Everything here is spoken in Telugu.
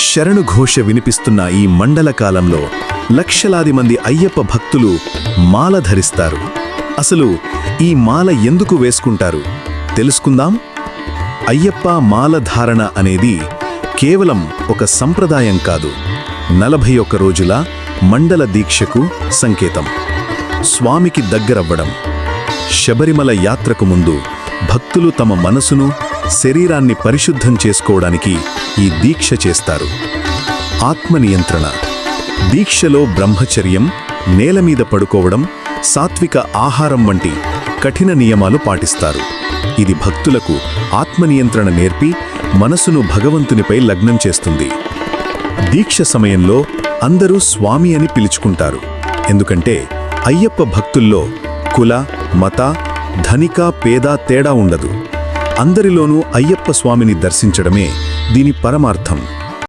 శరణు ఘోష వినిపిస్తున్న ఈ మండల కాలంలో లక్షలాది మంది అయ్యప్ప భక్తులు మాల ధరిస్తారు. అసలు ఈ మాల ఎందుకు వేసుకుంటారు? తెలుసుకుందాం. అయ్యప్ప మాల ధారణ అనేది కేవలం ఒక సంప్రదాయం కాదు. నలభై ఒక్క రోజుల మండల దీక్షకు సంకేతం. స్వామికి దగ్గరవ్వడం. శబరిమల యాత్రకు ముందు భక్తులు తమ మనసును శరీరాన్ని పరిశుద్ధం చేసుకోవడానికి ఈ దీక్ష చేస్తారు. ఆత్మనియంత్రణ దీక్షలో బ్రహ్మచర్యం నేలమీద పడుకోవడం సాత్విక ఆహారం వంటి కఠిన నియమాలు పాటిస్తారు. ఇది భక్తులకు ఆత్మనియంత్రణ నేర్పి మనసును భగవంతునిపై లగ్నం చేస్తుంది. దీక్ష సమయంలో అందరూ స్వామి అని పిలుచుకుంటారు. ఎందుకంటే అయ్యప్ప భక్తుల్లో కుల మత ధనిక పేద తేడా ఉండదు. అందరిలోనూ అయ్యప్ప స్వామిని దర్శించడమే దీని పరమార్థం.